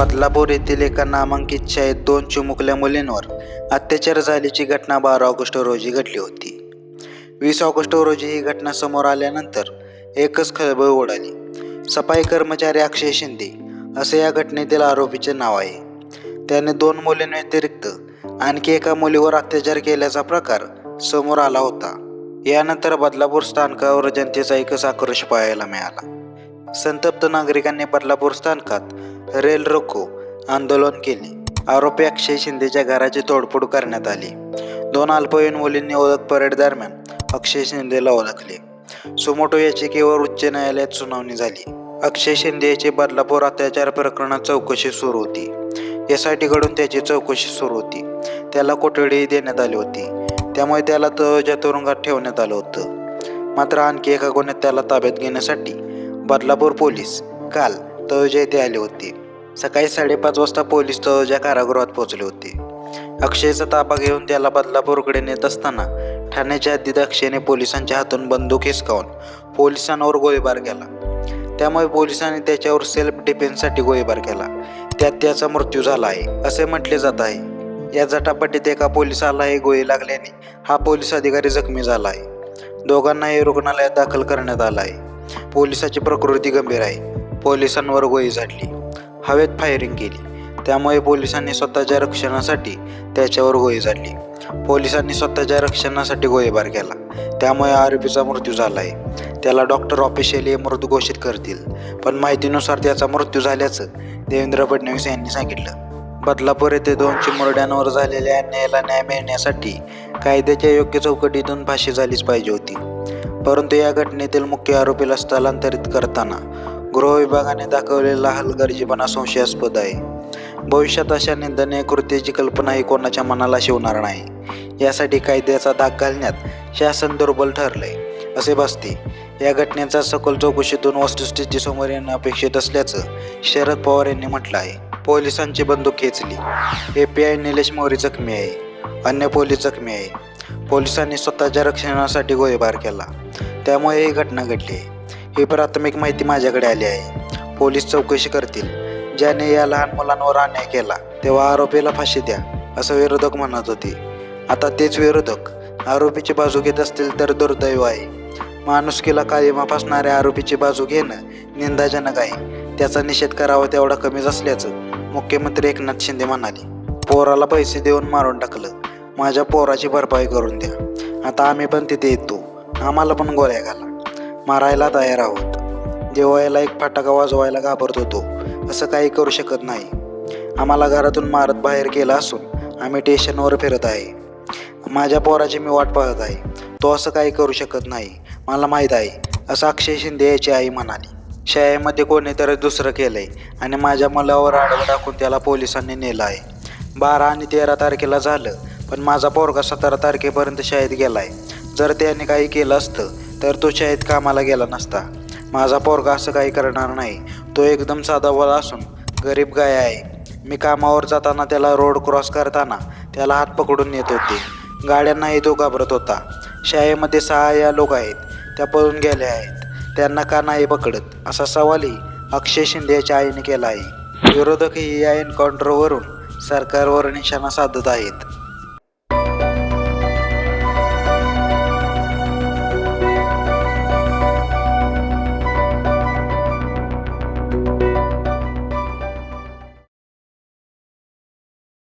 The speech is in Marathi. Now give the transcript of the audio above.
बदलापूर येथील एका नामांकित शाळेत दोन चिमुकल्या मुलींवर अत्याचार झाल्याची घटना बारा ऑगस्ट रोजी घडली होती. वीस ऑगस्ट रोजी ही घटना समोर आल्यानंतर एकच खळबळ उडाली. सफाई कर्मचारी अक्षय शिंदे असे या घटनेतील आरोपीचे नाव आहे. त्याने दोन मुलींव्यतिरिक्त आणखी एका मुलीवर अत्याचार केल्याचा प्रकार समोर आला होता. यानंतर बदलापूर स्थानकावर जनतेचा एकच आक्रोश पाहायला मिळाला. संतप्त नागरिकांनी बदलापूर स्थानकात रेल रोको आंदोलन केले. आरोपी अक्षय शिंदेच्या घराची तोडफोड करण्यात आली. दोन अल्पवयीन मुलींनी ओळख परेड दरम्यान अक्षय शिंदेला ओळखले. सुमोटो याचिकेवर उच्च न्यायालयात सुनावणी झाली. अक्षय शिंदे याची बदलापूर अत्याचार प्रकरणात चौकशी सुरू होती. एस आय टीकडून त्याची चौकशी सुरू होती. त्याला कोठडीही देण्यात आली होती. त्यामुळे त्याला तळोजा तुरुंगात ठेवण्यात आलं होतं. मात्र आणखी एका गुन्ह्यात त्याला ताब्यात घेण्यासाठी बदलापूर पोलीस काल तळोजा येथे आले होते. सकाळी साडेपाच वाजता पोलीस तळोजा कारागृहात पोहोचले होते. अक्षयचा ताबा घेऊन त्याला बदलापूरकडे नेत असताना ठाण्याच्या हद्दीत अक्षयने पोलिसांच्या हातून बंदूक हिसकावून पोलिसांवर गोळीबार केला. त्यामुळे पोलिसांनी त्याच्यावर सेल्फ डिफेन्ससाठी गोळीबार केला. त्यात त्याचा मृत्यू झाला आहे असे म्हटले जात आहे. या झटापटीत एका पोलिसालाही गोळी लागल्याने हा पोलीस अधिकारी जखमी झाला आहे. दोघांनाही रुग्णालयात दाखल करण्यात आला आहे. पोलिसाची प्रकृती गंभीर आहे. पोलिसांवर गोळी झाडली. हवेत फायरिंग केली. त्यामुळे पोलिसांनी स्वतःच्या रक्षणासाठी त्याच्यावर गोळी झाडली. पोलिसांनी स्वतःच्या रक्षणासाठी गोळीबार केला. त्यामुळे आरोपीचा मृत्यू झाला आहे त्याला डॉक्टर ऑफिशियली मृत घोषित करतील. पण माहितीनुसार त्याचा मृत्यू झाल्याचं देवेंद्र फडणवीस यांनी सांगितलं. बदलापूर येथे दोन चिमुरड्यांवर झालेल्या अन्यायाला न्याय मिळण्यासाठी कायद्याच्या योग्य चौकटीतून फाशी झालीच पाहिजे होती. परंतु या घटनेतील मुख्य आरोपीला स्थलांतरित करताना गृह विभागाने दाखवलेला हलगर्जीपणा संशयास्पद आहे. भविष्यात अशा निंदनीय कृतीची कल्पनाही कोणाच्या मनाला शिवणार नाही. यासाठी कायद्याचा धाक घालण्यात शासन दुर्बल ठरलंय असे भासते. या घटनेचा सखोल चौकशीतून वस्तुस्थिती समोर येणं अपेक्षित असल्याचं शरद पवार यांनी म्हटलं आहे. पोलिसांची बंदूक खेचली. A P I Nilesh Mori जखमी आहे. अन्य पोलीस जखमी आहे. पोलिसांनी स्वतःच्या रक्षणासाठी गोळीबार केला. त्यामुळे ही घटना घडली आहे. ही प्राथमिक माहिती माझ्याकडे आली आहे. पोलीस चौकशी करतील. ज्याने या लहान मुलांवर अन्याय केला तेव्हा आरोपीला फाशी द्या असं विरोधक म्हणत होते. आता तेच विरोधक आरोपीची बाजू घेत असतील तर दुर्दैव आहे. माणुसकीला काळीमा फासणाऱ्या आरोपीची बाजू घेणं निंदाजनक आहे. त्याचा निषेध करावा तेवढा कमीच असल्याचं मुख्यमंत्री एकनाथ शिंदे म्हणाले. पोराला पैसे देऊन मारून टाकलं. माझ्या पोराची भरपाई करून द्या. आता आम्ही पण तिथे येतो. आम्हाला पण गोळ्या घाला. मारायला तयार आहोत. जेवायला एक फटाका वाजवायला घाबरत होतो असं काही करू शकत नाही. आम्हाला घरातून मारत बाहेर गेला असून आम्ही स्टेशनवर फिरत आहे. माझ्या पोराची मी वाट पाहत आहे. तो असं काही करू शकत नाही. मला माहीत आहे असं अक्षय शिंदे याची आई म्हणाली. शाळेमध्ये कोणीतरी दुसरं केलंय आणि माझ्या मुलावर आडवं टाकून त्याला पोलिसांनी नेलं आहे. बारा आणि तेरा तारखेला झालं पण माझा पोरगा सतरा तारखेपर्यंत शाळेत गेलाय. जर त्याने काही केलं असतं तर तो शाळेत कामाला गेला नसता. माझा पोरगा असं काही करणार नाही. तो एकदम साधा वळ असून गरीब गाय आहे. मी कामावर जाताना त्याला रोड क्रॉस करताना त्याला हात पकडून नेत होते. गाड्यांनाही तो घाबरत होता. शाळेमध्ये सहा या लोक आहेत. त्या पळून गेल्या आहेत. त्यांना का नाही पकडत? असा सवालही अक्षय शिंदे याच्या आईने केला आहे. विरोधकही या एन्काउंटरवरून सरकारवर निशाणा साधत आहेत.